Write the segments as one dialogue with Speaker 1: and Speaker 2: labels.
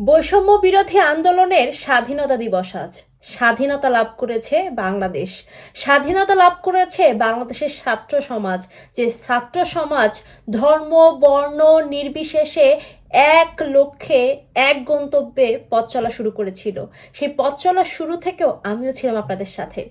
Speaker 1: বৈষম্য বিরোধী আন্দোলনের স্বাধীনতা দিবস আজ। স্বাধীনতা লাভ করেছে বাংলাদেশ। স্বাধীনতা লাভ করেছে বাংলাদেশের ছাত্র সমাজ। যে ছাত্র সমাজ ধর্ম, বর্ণ নির্বিশেষে এক লক্ষ্যে, এক গন্তব্যে পথ চলা শুরু করেছিল। সেই পথ চলা শুরু থেকেও আমিও ছিলাম আপনাদের সাথে।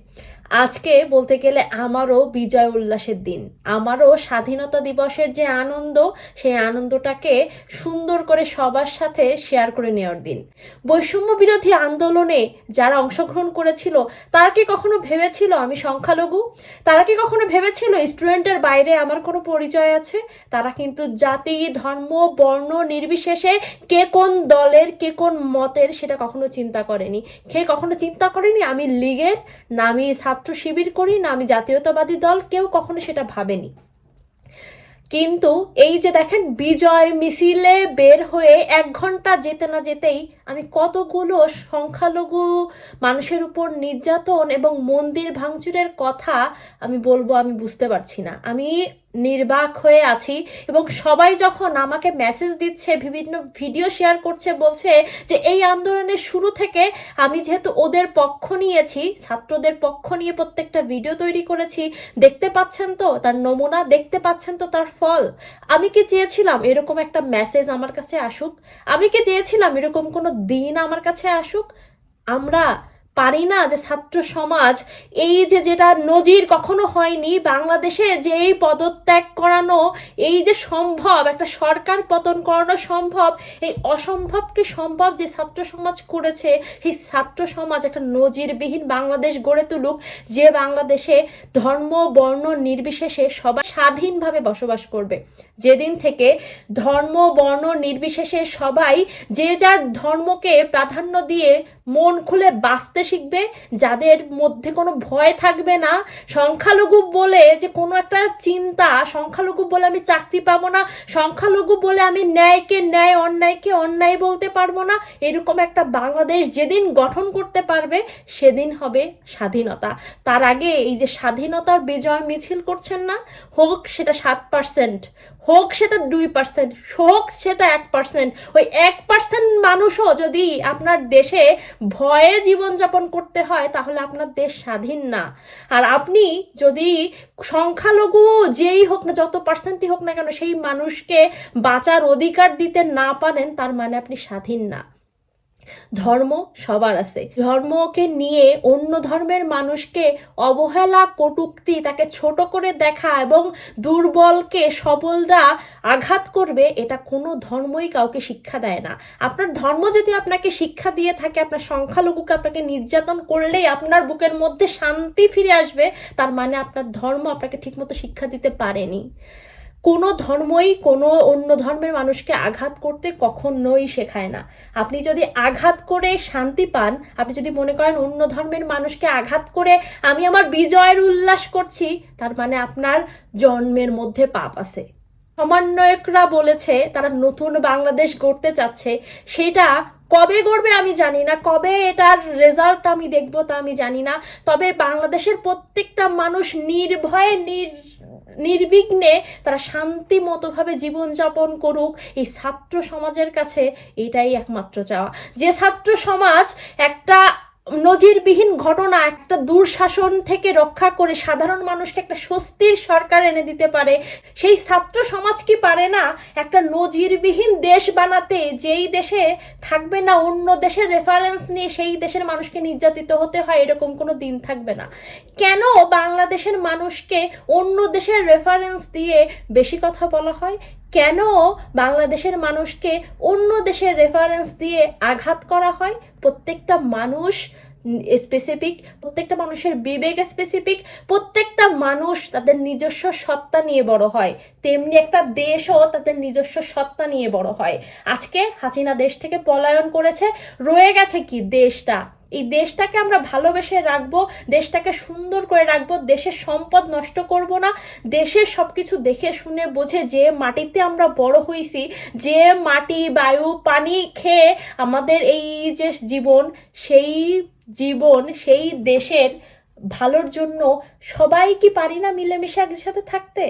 Speaker 1: আজকে বলতে গেলে আমারও বিজয় উল্লাসের দিন। আমারও স্বাধীনতা দিবসের যে আনন্দ, সেই আনন্দটাকে সুন্দর করে সবার সাথে শেয়ার করে নেওয়ার দিন। বৈষম্য বিরোধী আন্দোলনে যারা অংশগ্রহণ করেছিল, তারা কি কখনো ভেবেছিল আমি সংখ্যালঘু? তারা কি কখনো ভেবেছিল স্টুডেন্টের বাইরে আমার কোনো পরিচয় আছে? তারা কিন্তু জাতি, ধর্ম, বর্ণ নির্বিশেষে কে কোন দলের, কে কোন মতের সেটা কখনো চিন্তা করেনি। কে কখনো চিন্তা করেনি আমি লীগের, না আমি ছাত্র শিবির করি না, আমি জাতীয়তাবাদী দল, কেউ কখনো সেটা ভাবেনি। কিন্তু এই যে দেখেন, বিজয় মিছিলে বের হয়ে এক ঘণ্টা যেতে না যেতেই আমি কতগুলো সংখ্যালঘু মানুষের উপর নির্যাতন এবং মন্দির ভাঙচুরের কথা আমি বলব, আমি বুঝতে পারছি না। আমি নির্বাক হয়ে আছি এবং সবাই যখন আমাকে মেসেজ দিচ্ছে, বিভিন্ন ভিডিও শেয়ার করছে, বলছে যে এই আন্দোলনের শুরু থেকে আমি যেহেতু ওদের পক্ষ নিয়েছি, ছাত্রদের পক্ষ নিয়ে প্রত্যেকটা ভিডিও তৈরি করেছি, দেখতে পাচ্ছেন তো, তার নমুনা দেখতে পাচ্ছেন তো, তার ফল। আমি কি চেয়েছিলাম এরকম একটা মেসেজ আমার কাছে আসুক? আমি কি চেয়েছিলাম এরকম কোনো দিন আমার কাছে আসুক? আমরা পারি না যে ছাত্র সমাজ এই যে যেটা নজির কখনো হয়নি বাংলাদেশে যে এই পদত্যাগ করানো, এই যে সম্ভব, একটা সরকার পতন করানো সম্ভব, এই অসম্ভবকে সম্ভব যে ছাত্র সমাজ করেছে? সেই ছাত্র সমাজ একটা নজিরবিহীন বাংলাদেশ গড়ে তুলুক, যে বাংলাদেশে ধর্ম, বর্ণ নির্বিশেষে সবাই স্বাধীনভাবে বসবাস করবে। যেদিন থেকে ধর্ম, বর্ণ নির্বিশেষে সবাই যে যার ধর্মকে প্রাধান্য দিয়ে মন খুলে বাঁচতে শিখবে, যাদের মধ্যে কোনো ভয় থাকবে না। সংখ্যালঘু বলে যে কোনো একটা চিন্তা, সংখ্যালঘু বলে আমি চাকরি পাবো না, সংখ্যালঘু বলে আমি ন্যায়কে ন্যায়, অন্যায়কে অন্যায় বলতে পারব না, এরকম একটা বাংলাদেশ যেদিন গঠন করতে পারবে, সেদিন হবে স্বাধীনতা। তার আগে এই যে স্বাধীনতার বিজয় মিছিল করছেন না, হোক সেটা সাত পার্সেন্ট হোক সেটা দুই পার্সেন্ট হোক সেটা এক পার্সেন্ট ওই এক পার্সেন্ট মানুষও যদি আপনার দেশে ভয়ে জীবনযাপন করতে হয়, তাহলে আপনার দেশ স্বাধীন না। আর আপনি যদি সংখ্যালঘু যেই হোক না, যত পার্সেন্টই হোক না কেন, সেই মানুষকে বাঁচার অধিকার দিতে না পারেন, তার মানে আপনি স্বাধীন না। ধর্ম সবার আছে। ধর্মকে নিয়ে অন্য ধর্মের মানুষকে অবহেলা, কটুক্তি তাকে ছোট করে দেখা এবং দুর্বলকে সবলরা আঘাত করবে, এটা কোনো ধর্মই কাউকে শিক্ষা দেয় না। আপনার ধর্ম যদি আপনাকে শিক্ষা দিয়ে থাকে, আপনার সংখ্যালঘুকে আপনাকে নির্যাতন করলেই আপনার বুকের মধ্যে শান্তি ফিরে আসবে, তার মানে আপনার ধর্ম আপনাকে ঠিকমতো শিক্ষা দিতে পারেনি। কোনো ধর্মই কোনো অন্য ধর্মের মানুষকে আঘাত করতে কখনোই শেখায় না। আপনি যদি আঘাত করে শান্তি পান, আপনি যদি মনে করেন অন্য ধর্মের মানুষকে আঘাত করে আমি আমার বিজয়ের উল্লাস করছি, তার মানে আপনার জন্মের মধ্যে পাপ আছে। সমন্বয়করা বলেছে, তারা নতুন বাংলাদেশ গড়তে চাচ্ছে। সেটা কবে গড়বে আমি জানি না। কবে এটার রেজাল্ট আমি দেখব তা আমি জানি না। তবে বাংলাদেশের প্রত্যেকটা মানুষ নির্ভয়ে নির নির্বিঘ্নে তারা শান্তি মতোভাবে জীবনযাপন করুক, এই ছাত্র সমাজের কাছে এটাই একমাত্র চাওয়া। যে ছাত্র সমাজ একটা নজিরবিহীন ঘটনা একটা দুঃশাসন থেকে রক্ষা করে সাধারণ মানুষকে একটা স্বস্তির সরকার এনে দিতে পারে, সেই ছাত্র সমাজ কি পারে না? একটা নজিরবিহীন দেশ বানাতে যেই দেশে থাকবে না, অন্য দেশের রেফারেন্স নিয়ে সেই দেশের মানুষকে নির্যাতিত হতে হয়, এরকম কোনো দিন থাকবে না। কেন বাংলাদেশের মানুষকে অন্য দেশের রেফারেন্স দিয়ে বেশি কথা বলা হয়? কেন বাংলাদেশের মানুষকে অন্য দেশের রেফারেন্স দিয়ে আঘাত করা হয়? প্রত্যেকটা মানুষ স্পেসিফিক প্রত্যেকটা মানুষের বিবেক স্পেসিফিক প্রত্যেকটা মানুষ তাদের নিজস্ব সত্তা নিয়ে বড় হয়। তেমনি একটা দেশও তাদের নিজস্ব সত্তা নিয়ে বড় হয়। আজকে হাসিনা দেশ থেকে পলায়ন করেছে, রয়ে গেছে কি দেশটা? এই দেশটাকে আমরা ভালোবেসে রাখব, দেশটাকে সুন্দর করে রাখব, দেশের সম্পদ নষ্ট করব না, দেশের সব কিছু দেখে শুনে বোঝে যে মাটিতে আমরা বড় হয়েছি যে মাটি, বায়ু, পানি খেয়ে আমাদের এই যে জীবন, সেই জীবন, সেই দেশের ভালোর জন্য সবাই কি পারি না মিলেমিশে একসাথে থাকতে?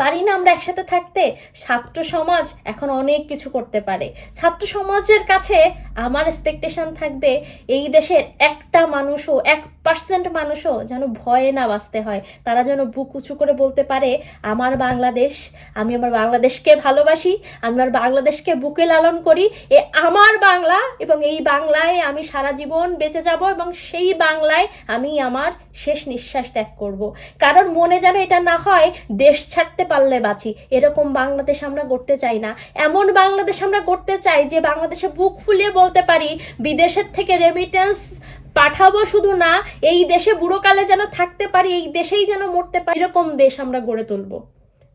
Speaker 1: পারি না আমরা একসাথে থাকতে? ছাত্র সমাজ এখন অনেক কিছু করতে পারে। ছাত্র সমাজের কাছে আমার এক্সপেকটেশন থাকবে, এই দেশের একটা মানুষও, এক পার্সেন্ট মানুষও যেন ভয়ে না বাঁচতে হয়। তারা যেন বুক উঁচু করে বলতে পারে, আমার বাংলাদেশ, আমি আমার বাংলাদেশকে ভালোবাসি, আমি আমার বাংলাদেশকে বুকে লালন করি, এ আমার বাংলা এবং এই বাংলায় আমি সারা জীবন বেঁচে যাব এবং সেই বাংলায় আমি আমার শেষ নিঃশ্বাস ত্যাগ করব। কারণ মনে যেন এটা না হয়, দেশ ছাড়তে পারলে বাঁচি। এরকম বাংলাদেশ আমরা গড়তে চাই না। এমন বাংলাদেশ আমরা গড়তে চাই যে বাংলাদেশে বুক ফুলিয়ে বলতে পারি, বিদেশের থেকে রেমিটেন্স পাঠাবো শুধু না, এই দেশে বুড়োকালে যেন থাকতে পারি, এই দেশেই যেন মরতে পারি, এরকম দেশ আমরা গড়ে তুলবো।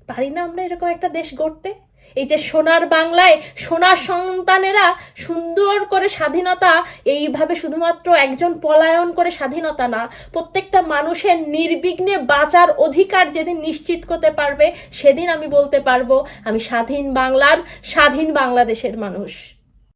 Speaker 1: পারি না আমরা এরকম একটা দেশ গড়তে? এই যে সোনার বাংলায় সোনার সন্তানেরা সুন্দর করে স্বাধীনতা, এইভাবে শুধুমাত্র একজন পলায়ন করে স্বাধীনতা না, প্রত্যেকটা মানুষের নির্বিঘ্নে বাঁচার অধিকার যেদিন নিশ্চিত করতে পারবে, সেদিন আমি বলতে পারব, আমি স্বাধীন বাংলার স্বাধীন বাংলাদেশের মানুষ।